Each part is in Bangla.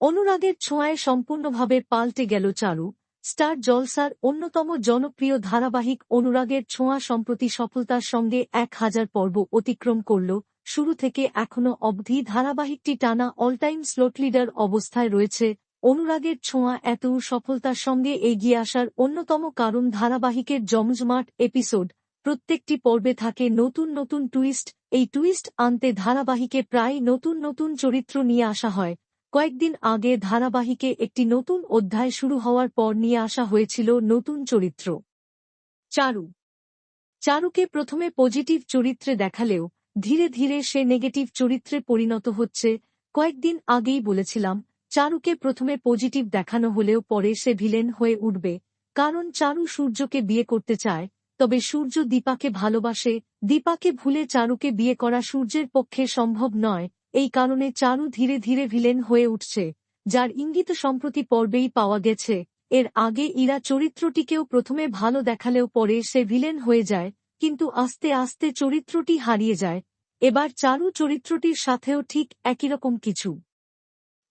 অনুরাগের ছোঁয়ায় সম্পূর্ণভাবে পাল্টে গেল চারু। স্টার জলসার অন্যতম জনপ্রিয় ধারাবাহিক অনুরাগের ছোঁয়া সম্প্রতি সফলতার সঙ্গে এক হাজার পর্ব অতিক্রম করল। শুরু থেকে এখনও অবধি ধারাবাহিকটি টানা অলটাইম স্লোট লিডার অবস্থায় রয়েছে। অনুরাগের ছোঁয়া এত সফলতার সঙ্গে এগিয়ে আসার অন্যতম কারণ ধারাবাহিকের জমজমাট এপিসোড প্রত্যেকটি পর্বে থাকে নতুন নতুন টুইস্ট এই টুইস্ট আনতে ধারাবাহিকে প্রায় নতুন নতুন চরিত্র নিয়ে আসা হয়। কয়েকদিন আগে ধারাবাহিকে একটি নতুন অধ্যায় শুরু হওয়ার পর নিয়ে আসা হয়েছিল নতুন চরিত্র। চারু। চারুকে প্রথমে পজিটিভ চরিত্রে দেখালেও ধীরে ধীরে সে নেগেটিভ চরিত্রে পরিণত হচ্ছে। কয়েকদিন আগেই বলেছিলাম, চারুকে প্রথমে পজিটিভ দেখানো হলেও পরে সে ভিলেন হয়ে উঠবে। কারণ চারু সূর্যকে বিয়ে করতে চায়, তবে সূর্য দীপাকে ভালোবাসে। দীপাকে ভুলে চারুকে বিয়ে করা সূর্যের পক্ষে সম্ভব নয়। এই কারণে চারু ধীরে ধীরে ভিলেন হয়ে উঠছে, যার ইঙ্গিত সম্প্রতি পর্বেই পাওয়া গেছে। এর আগে ইরা চরিত্রটিকেও প্রথমে ভালো দেখালেও পরে সে ভিলেন হয়ে যায়, কিন্তু আস্তে আস্তে চরিত্রটি হারিয়ে যায়। এবার চারু চরিত্রটির সাথেও ঠিক একই রকম কিছু।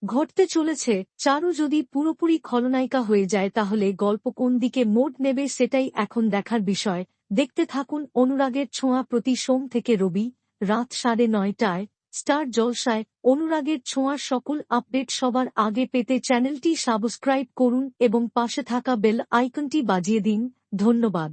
ঘটতে চলেছে, চারু যদি পুরোপুরি খলনায়িকা হয়ে যায় তাহলে গল্প কোন দিকে মোড নেবে সেটাই এখন দেখার বিষয়। দেখতে থাকুন অনুরাগের ছোঁয়া প্রতি সোম থেকে রবি, রাত সাড়ে নয়টায়। স্টার জলসায়, অনুরাগের ছোঁয়ার সকল আপডেট সবার আগে পেতে চ্যানেলটি সাবস্ক্রাইব করুন এবং পাশে থাকা বেল আইকনটি বাজিয়ে দিন। ধন্যবাদ।